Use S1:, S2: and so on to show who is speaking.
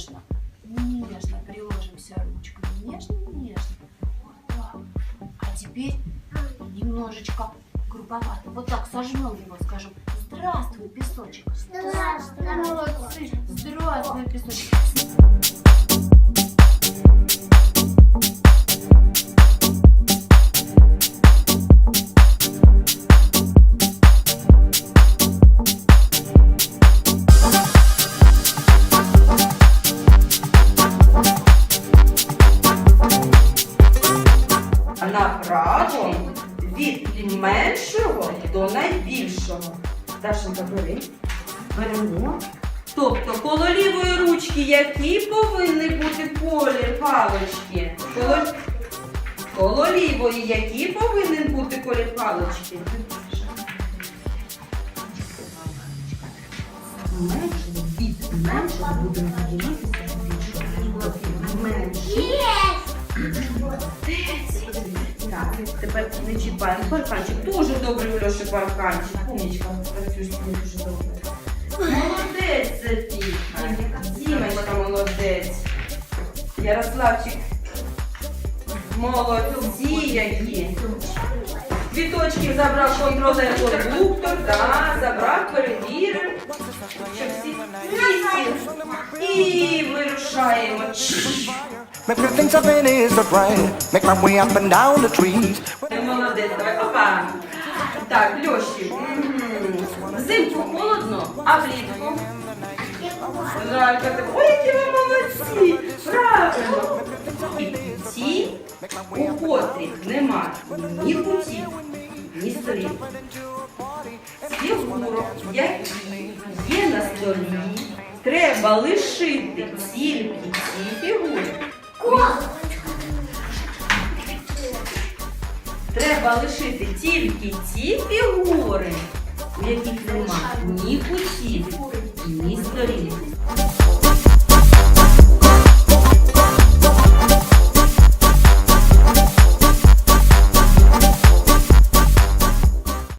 S1: нежно, нежно приложимся ручкой. Нежно, нежно. Так. А теперь немножечко грубовато. Вот так сожмем его, скажем. Здравствуй, песочек.
S2: Здравствуй.
S1: Здравствуй, песочек.
S3: Направо від меншого до найбільшого. Дашенька, бери. Беремо. Тобто коло лівої ручки який повинен бути колір палички? Коло, коло лівої який повинен бути колір палички? Менше від меншого будемо ділитися більшого. Менший. Так, тепер не чіпаємо парканчик. Дуже добрий в Льоші парканчик. Умнічка, працюєш з дуже добре. Молодець, Софійка. Дімочка молодець. Ярославчик. Молодці які. Квіточки забрав контролер кондуктор, так, забрав, перевірив. Щоб всі. І вирушаємо. Ти Молодець, давай, опа. Так, Льоші. Взимку холодно, а влітку? Жалька, ти- Ой, які ви молодці! Правильно. І ті, у котрих нема ні кутів, ні сторін. Фігурок, які є на столі, треба лишити тільки Треба лишити тільки ті фігури, у яких нема ні кутів, ні сторін.